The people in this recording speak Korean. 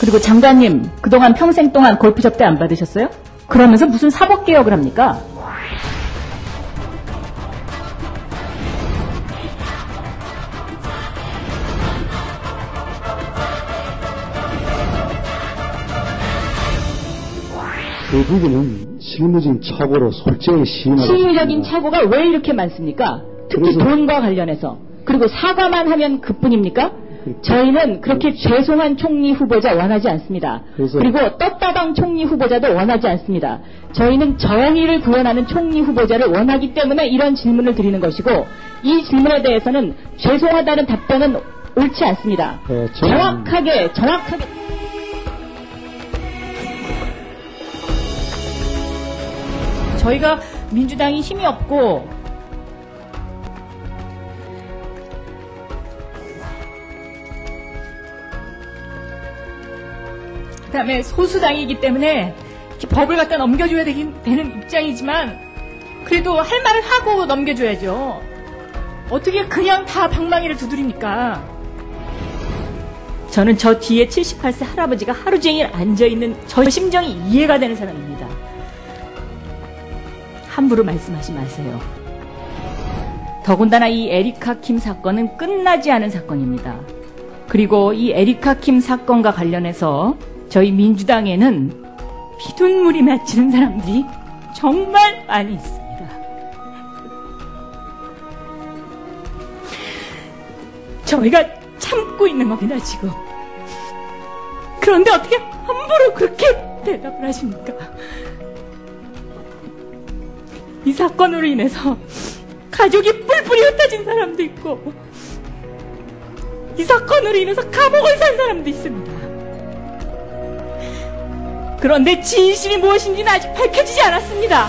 그리고 장관님, 그동안 평생 동안 골프 접대 안 받으셨어요? 그러면서 무슨 사법 개혁을 합니까? 그 부분은 실무적인 착오로 솔직하게 시인하고 실무적인. 착오가 왜 이렇게 많습니까? 특히 돈과 관련해서. 그리고 사과만 하면 그뿐입니까? 저희는 그렇게 죄송한 총리 후보자 원하지 않습니다. 그리고 떴다방 총리 후보자도 원하지 않습니다. 저희는 정의를 구현하는 총리 후보자를 원하기 때문에 이런 질문을 드리는 것이고 이 질문에 대해서는 죄송하다는 답변은 옳지 않습니다. 어, 저는- 정확하게 정확하게 저희가 민주당이 힘이 없고 그다음에 소수당이기 때문에 법을 갖다 넘겨줘야 되긴, 되는 입장이지만 그래도 할 말을 하고 넘겨줘야죠. 어떻게 그냥 다 방망이를 두드립니까? 저는 저 뒤에 78세 할아버지가 하루 종일 앉아있는 저 심정이 이해가 되는 사람입니다. 함부로 말씀하지 마세요. 더군다나 이 에리카 킴 사건은 끝나지 않은 사건입니다. 그리고 이 에리카 킴 사건과 관련해서 저희 민주당에는 피눈물이 맺히는 사람들이 정말 많이 있습니다. 저희가 참고 있는 겁니다, 지금. 그런데 어떻게 함부로 그렇게 대답을 하십니까? 이 사건으로 인해서 가족이 뿔뿔이 흩어진 사람도 있고, 이 사건으로 인해서 감옥을 산 사람도 있습니다. 그런데 진실이 무엇인지는 아직 밝혀지지 않았습니다.